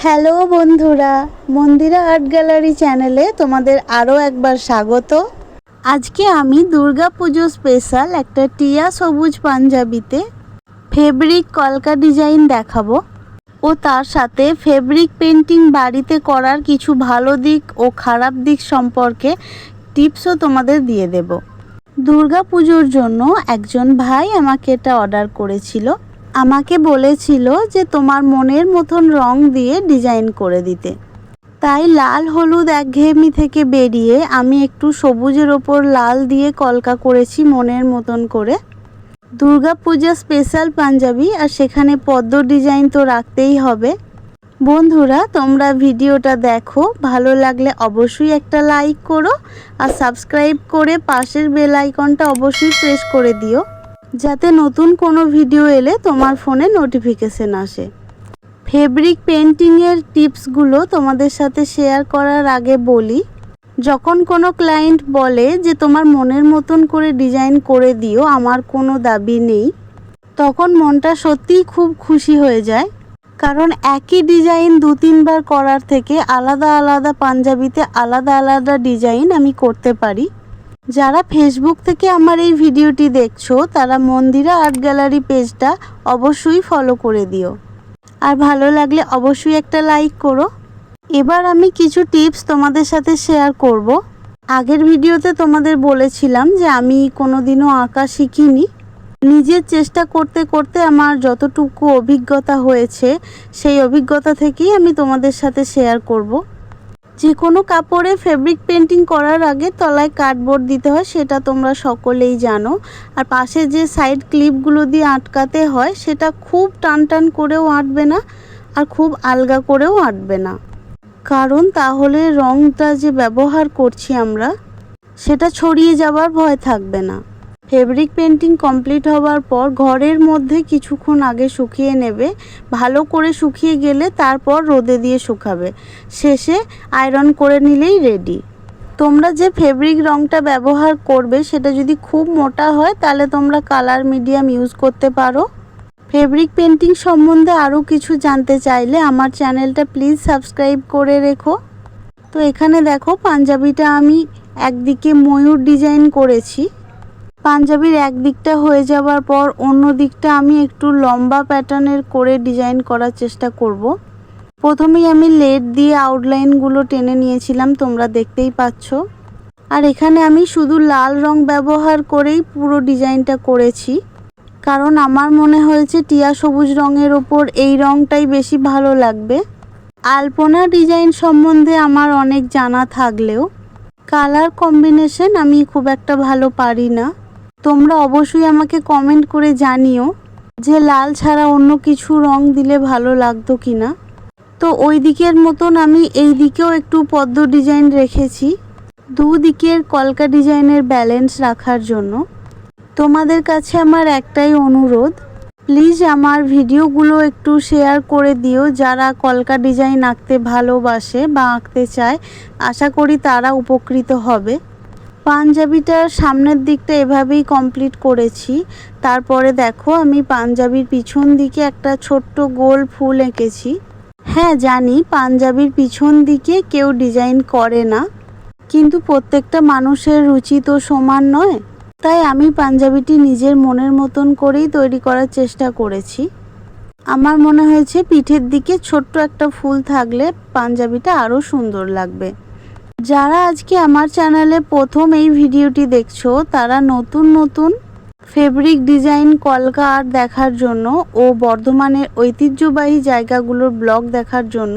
Hello বন্ধুরা, মন্দিরা art gallery চ্যানেলে তোমাদের আরও একবার স্বাগত। আজকে আমি দুর্গা পুজো স্পেশাল একটা টিয়া সবুজ পাঞ্জাবিতে ফেব্রিক কলকা ডিজাইন দেখাবো। ও তার সাথে ফেব্রিক পেন্টিং বাড়িতে করার কিছু ভালো দিক ও খারাপ দিক সম্পর্কে টিপসও তোমাদের দিয়ে দেব। দুর্গা পুজোর জন্য একজন ভাই আমাকে এটা অর্ডার করেছিল। আমাকে বলেছিল যে তোমার মনের মতন রং দিয়ে ডিজাইন করে দিতে। তাই লাল হলুদ একঘেয়েমি থেকে বেরিয়ে আমি একটু সবুজের ওপর লাল দিয়ে কলকা করেছি মনের মতন করে। দুর্গা পূজা স্পেশাল পাঞ্জাবি আর সেখানে পদ্ম ডিজাইন তো রাখতেই হবে। বন্ধুরা, তোমরা ভিডিওটা দেখো, ভালো লাগলে অবশ্যই একটা লাইক করো আর সাবস্ক্রাইব করে পাশের বেল আইকনটা অবশ্যই প্রেস করে দিও। যাতে নতুন কোনো ভিডিও এলে তোমার ফোনে নোটিফিকেশন আসে। ফেব্রিক পেন্টিংয়ের টিপসগুলো তোমাদের সাথে শেয়ার করার আগে বলি, যখন কোনো ক্লায়েন্ট বলে যে তোমার মনের মতন করে ডিজাইন করে দিও, আমার কোনো দাবি নেই, তখন মনটা সত্যিই খুব খুশি হয়ে যায়। কারণ একই ডিজাইন দু তিনবার করার থেকে আলাদা আলাদা পাঞ্জাবিতে আলাদা আলাদা ডিজাইন আমি করতে পারি। যারা ফেসবুক থেকে আমার এই ভিডিওটি দেখছ, তারা মন্দিরা আর্ট গ্যালারি পেজটা অবশ্যই ফলো করে দিও। আর ভালো লাগলে অবশ্যই একটা লাইক করো। এবার আমি কিছু টিপস তোমাদের সাথে শেয়ার করব। আগের ভিডিওতে তোমাদের বলেছিলাম যে আমি কোনোদিনও আঁকা শিখিনি। নিজের চেষ্টা করতে করতে আমার যতটুকু অভিজ্ঞতা হয়েছে, সেই অভিজ্ঞতা থেকেই আমি তোমাদের সাথে শেয়ার করব। যে কোনো কাপড়ে ফেব্রিক পেন্টিং করার আগে তলায় কার্ডবোর্ড দিতে হয়, সেটা তোমরা সকলেই জানো। আর পাশে যে সাইড ক্লিপগুলো দিয়ে আটকাতে হয়, সেটা খুব টান টান করেও আঁটবে না আর খুব আলগা করেও আঁটবে না। কারণ তাহলে রংটা যে ব্যবহার করছি আমরা, সেটা ছড়িয়ে যাবার ভয় থাকবে না। ফেব্রিক পেন্টিং কমপ্লিট হওয়ার পর ঘরের মধ্যে কিছুক্ষণ আগে শুকিয়ে নেবে, ভালো করে শুকিয়ে গেলে তারপর রোদে দিয়ে শুকাবে। শেষে আয়রন করে নিলেই রেডি। তোমরা যে ফেব্রিক রংটা ব্যবহার করবে সেটা যদি খুব মোটা হয়, তাহলে তোমরা কালার মিডিয়াম ইউজ করতে পারো। ফেব্রিক পেন্টিং সম্বন্ধে আরও কিছু জানতে চাইলে আমার চ্যানেলটা প্লিজ সাবস্ক্রাইব করে রেখো। তো এখানে দেখো, পাঞ্জাবিটা আমি একদিকে ময়ূর ডিজাইন করেছি। পাঞ্জাবির এক দিকটা হয়ে যাওয়ার পর অন্য দিকটা আমি একটু লম্বা প্যাটার্নের করে ডিজাইন করার চেষ্টা করব। প্রথমেই আমি লেট দিয়ে আউটলাইনগুলো টেনে নিয়েছিলাম, তোমরা দেখতেই পাচ্ছ। আর এখানে আমি শুধু লাল রং ব্যবহার করেই পুরো ডিজাইনটা করেছি। কারণ আমার মনে হয়েছে টিয়া সবুজ রঙের ওপর এই রংটাই বেশি ভালো লাগবে। আলপনা ডিজাইন সম্বন্ধে আমার অনেক জানা থাকলেও, কালার কম্বিনেশন আমি খুব একটা ভালো পারি না। তোমরা অবশ্যই আমাকে কমেন্ট করে জানিও যে লাল ছাড়া অন্য কিছু রং দিলে ভালো লাগতো কি না তো ওই দিকের মতন আমি এই দিকেও একটু পদ্ম ডিজাইন রেখেছি। দুদিকের কলকা ডিজাইনের ব্যালেন্স রাখার জন্য। তোমাদের কাছে আমার একটাই অনুরোধ প্লিজ আমার ভিডিওগুলো একটু শেয়ার করে দিও যারা কলকা ডিজাইন আঁকতে ভালোবাসে বা আঁকতে চায়। আশা করি তারা উপকৃত হবে। পাঞ্জাবিটার সামনের দিকটা এভাবেই কমপ্লিট করেছি। তারপরে দেখো, আমি পাঞ্জাবির পিছন দিকে একটা ছোট্ট গোল ফুল এঁকেছি। হ্যাঁ জানি পাঞ্জাবির পিছন দিকে কেউ ডিজাইন করে না, কিন্তু প্রত্যেকটা মানুষের রুচি তো সমান নয়। তাই আমি পাঞ্জাবিটি নিজের মনের মতন করেই তৈরি করার চেষ্টা করেছি। আমার মনে হয়েছে পিঠের দিকে ছোট্ট একটা ফুল থাকলে পাঞ্জাবিটা আরও সুন্দর লাগবে। যারা আজকে আমার চ্যানেলে প্রথম এই ভিডিওটি দেখছ, তারা নতুন নতুন ফেব্রিক ডিজাইন কলকা আর্ট দেখার জন্য ও বর্ধমানের ঐতিহ্যবাহী জায়গাগুলোর ব্লগ দেখার জন্য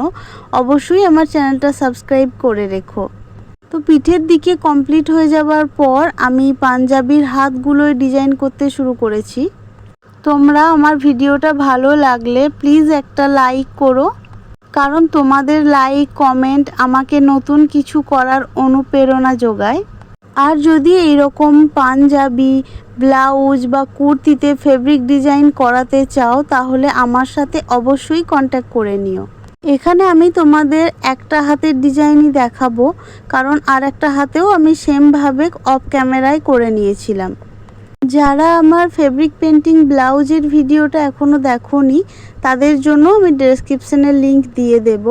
অবশ্যই আমার চ্যানেলটা সাবস্ক্রাইব করে রেখো। তো পিঠের দিকে কমপ্লিট হয়ে যাওয়ার পর আমি পাঞ্জাবির হাতগুলোয় ডিজাইন করতে শুরু করেছি। তোমরা আমার ভিডিওটা ভালো লাগলে প্লিজ একটা লাইক করো। কারণ তোমাদের লাইক কমেন্ট আমাকে নতুন কিছু করার অনুপ্রেরণা যোগায়। আর যদি এইরকম পাঞ্জাবি ব্লাউজ বা কুর্তিতে ফেব্রিক ডিজাইন করাতে চাও, তাহলে আমার সাথে অবশ্যই কন্ট্যাক্ট করে নিও। এখানে আমি তোমাদের একটা হাতের ডিজাইনই দেখাবো, কারণ আর একটা হাতেও আমি সেমভাবে অফ ক্যামেরায় করে নিয়েছিলাম। যারা আমার ফেব্রিক পেন্টিং ব্লাউজের ভিডিওটা এখনও দেখোনি, তাদের জন্য আমি ডেসক্রিপশনের লিংক দিয়ে দেব।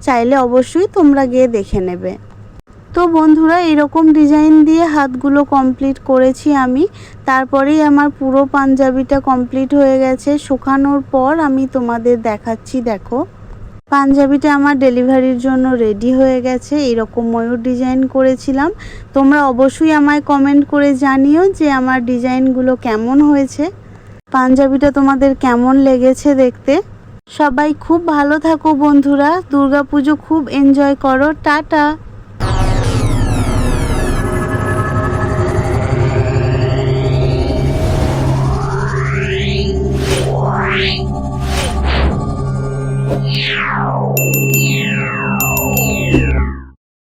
চাইলে অবশ্যই তোমরা গিয়ে দেখে নেবে। তো বন্ধুরা, এরকম ডিজাইন দিয়ে হাতগুলো কমপ্লিট করেছি আমি। তারপরেই আমার পুরো পাঞ্জাবিটা কমপ্লিট হয়ে গেছে। শুকানোর পর আমি তোমাদের দেখাচ্ছি, দেখো। পাঞ্জাবিটা আমার ডেলিভারির জন্য রেডি হয়ে গেছে, এরকম ময়ূর ডিজাইন করেছিলাম। তোমরা অবশ্যই আমায় কমেন্ট করে জানিও যে আমার ডিজাইনগুলো কেমন হয়েছে। পাঞ্জাবিটা তোমাদের কেমন লেগেছে দেখতে। সবাই খুব ভালো থাকো বন্ধুরা, দুর্গাপুজো খুব এনজয় করো, টাটা!